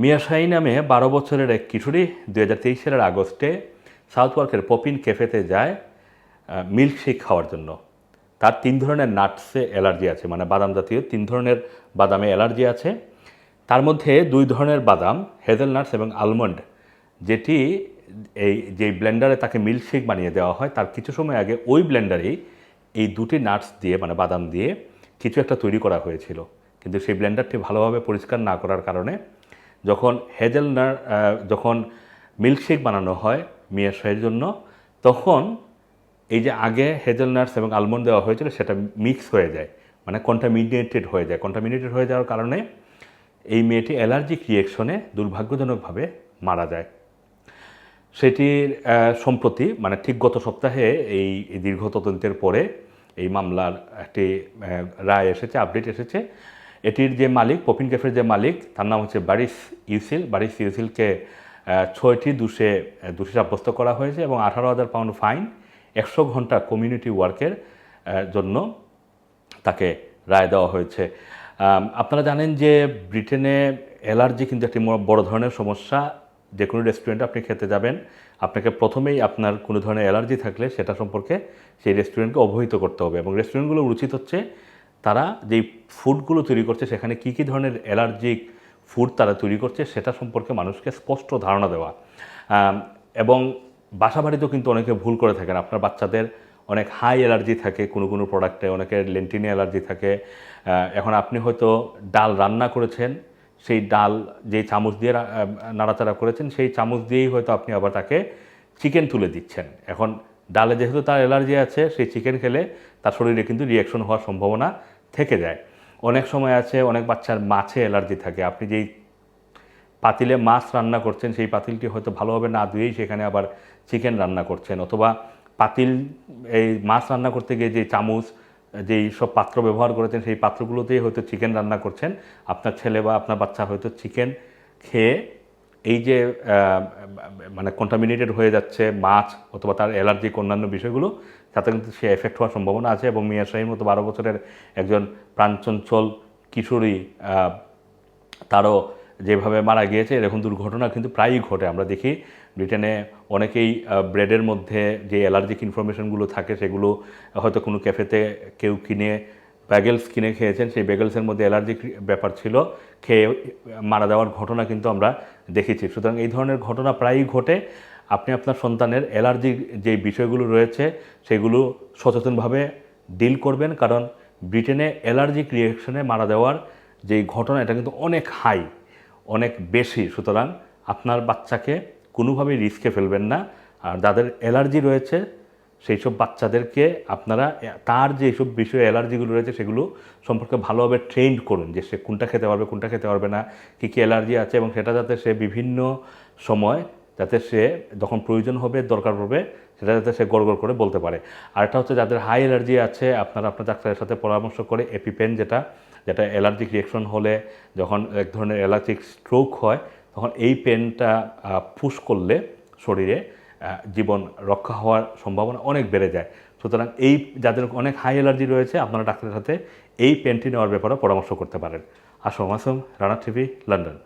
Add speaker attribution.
Speaker 1: মিয়া শাহী নামে বারো বছরের এক কিশোরী দু হাজার তেইশ সালের আগস্টে সাউথ ওয়ার্কের পপিন ক্যাফেতে যায় মিল্কশেক খাওয়ার জন্য। তার তিন ধরনের নাটসে অ্যালার্জি আছে মানে বাদাম জাতীয় তিন ধরনের বাদামে অ্যালার্জি আছে। তার মধ্যে দুই ধরনের বাদাম হেজেলনাটস এবং আলমন্ড, যেটি এই, যে ব্লেন্ডারে তাকে মিল্কশেক বানিয়ে দেওয়া হয়, তার কিছু সময় আগে ওই ব্লেন্ডারেই এই দুটি নাটস দিয়ে মানে বাদাম দিয়ে কিছু একটা তৈরি করা হয়েছিল। কিন্তু সেই ব্লেন্ডারটি ভালোভাবে পরিষ্কার না করার কারণে যখন হেজেলনাট যখন মিল্কশেক বানানো হয় মিয়া শাহের জন্য, তখন এই যে আগে হেজেলনাটস এবং আলমন্ড দেওয়া হয়েছিল, সেটা মিক্স হয়ে যায়। মানে কন্টামিনেটেড হয়ে যায়। কন্টামিনেটেড হয়ে যাওয়ার কারণে এই মেয়েটি অ্যালার্জিক রিয়েকশনে দুর্ভাগ্যজনকভাবে মারা যায়। সেটির সম্প্রতি মানে ঠিক গত সপ্তাহে এই দীর্ঘ তদন্তের পরে এই মামলার একটি রায় এসেছে আপডেট এসেছে। এটির যে মালিক, পপিন ক্যাফের যে মালিক, তার নাম হচ্ছে বারিস ইউসিল। বারিস ইউসিলকে ছয়টি দোষে দোষী সাব্যস্ত করা হয়েছে এবং আঠারো হাজার পাউন্ড ফাইন, একশো ঘণ্টা কমিউনিটি ওয়ার্কের জন্য তাকে রায় দেওয়া হয়েছে। আপনারা জানেন যে ব্রিটেনে অ্যালার্জি কিন্তু একটি বড় ধরনের সমস্যা। যে কোনো রেস্টুরেন্টে আপনি খেতে যাবেন, আপনাকে প্রথমেই আপনার কোনো ধরনের অ্যালার্জি থাকলে সেটা সম্পর্কে সেই রেস্টুরেন্টকে অবহিত করতে হবে এবং রেস্টুরেন্টগুলো উচিত হচ্ছে তারা যেই ফুডগুলো তৈরি করছে, সেখানে কী কী ধরনের অ্যালার্জিক ফুড তারা তৈরি করছে, সেটা সম্পর্কে মানুষকে স্পষ্ট ধারণা দেওয়া। এবং বাসা বাড়িতেও কিন্তু অনেকে ভুল করে থাকেন। আপনার বাচ্চাদের অনেক হাই অ্যালার্জি থাকে কোনো কোনো প্রোডাক্টে, অনেকের লেন্টিনে অ্যালার্জি থাকে। এখন আপনি হয়তো ডাল রান্না করেছেন, সেই ডাল যে চামচ দিয়ে নাড়াচাড়া করেছেন, সেই চামচ দিয়েই হয়তো আপনি আবার তাকে চিকেন তুলে দিচ্ছেন। এখন ডালে যেহেতু তার অ্যালার্জি আছে, সেই চিকেন খেলে তার শরীরে কিন্তু রিয়াকশন হওয়ার সম্ভাবনা থেকে যায়। অনেক সময় আছে, অনেক বাচ্চার মাছে অ্যালার্জি থাকে। আপনি যেই পাতিলে মাছ রান্না করছেন, সেই পাতিলটি হয়তো ভালোভাবে না, ধুয়েই সেখানে আবার চিকেন রান্না করছেন। অথবা পাতিল, এই মাছ রান্না করতে গিয়ে যে চামচ, যেই সব পাত্র ব্যবহার করেছেন, সেই পাত্রগুলোতেই হয়তো চিকেন রান্না করছেন। আপনার ছেলে বা আপনার বাচ্চা হয়তো চিকেন খেয়ে এই যে মানে কন্টামিনেটেড হয়ে যাচ্ছে মাছ অথবা তার অ্যালার্জিক অন্যান্য বিষয়গুলো, তাতে কিন্তু সে এফেক্ট হওয়ার সম্ভাবনা আছে এবং মিয়া শাহীর মতো বারো বছরের একজন প্রাণচঞ্চল কিশোরী তারও যেভাবে মারা গিয়েছে, এরকম দুর্ঘটনা কিন্তু প্রায়ই ঘটে। আমরা দেখি ব্রিটেনে অনেকেই ব্রেডের মধ্যে যে অ্যালার্জিক ইনফরমেশনগুলো থাকে, সেগুলো হয়তো কোনো ক্যাফেতে কেউ কিনে ব্যাগেলস কিনে খেয়েছেন, সেই ব্যাগেলসের মধ্যে অ্যালার্জিক ব্যাপার ছিল, খেয়ে মারা যাওয়ার ঘটনা কিন্তু আমরা দেখেছি। সুতরাং এই ধরনের ঘটনা প্রায়ই ঘটে। আপনি আপনার সন্তানের অ্যালার্জিক যে বিষয়গুলো রয়েছে, সেগুলো সচেতনভাবে ডিল করবেন, কারণ ব্রিটেনে অ্যালার্জিক রিয়েকশনে মারা যাওয়ার যে ঘটনা, এটা কিন্তু অনেক হাই অনেক বেশি। সুতরাং আপনার বাচ্চাকে কোনোভাবেই রিস্কে ফেলবেন না। আর যাদের অ্যালার্জি রয়েছে সেই সব বাচ্চাদেরকে আপনারা তার যে সব বিষয়ে অ্যালার্জিগুলো রয়েছে সেগুলো সম্পর্কে ভালোভাবে ট্রেন্ড করুন যে সে কোনটা খেতে পারবে, কোনটা খেতে পারবে না, কী কী অ্যালার্জি আছে এবং সেটা যাতে সে বিভিন্ন সময় যাতে সে যখন প্রয়োজন হবে, দরকার পড়বে, সেটা যাতে সে গড় করে বলতে পারে। আর একটা হচ্ছে যাদের হাই অ্যালার্জি আছে, আপনারা আপনার ডাক্তারের সাথে পরামর্শ করে এপিপেন যেটা যেটা অ্যালার্জিক রিয়েকশন হলে যখন এক ধরনের অ্যালার্জিক স্ট্রোক হয়, তখন এই পেনটা পুশ করলে শরীরে জীবন রক্ষা হওয়ার সম্ভাবনা অনেক বেড়ে যায়। সুতরাং এই যাদের অনেক হাই অ্যালার্জি রয়েছে, আপনারা ডাক্তারের সাথে এই পেনটি নেওয়ার ব্যাপারে পরামর্শ করতে পারেন। Assam Assam Rana TV, London.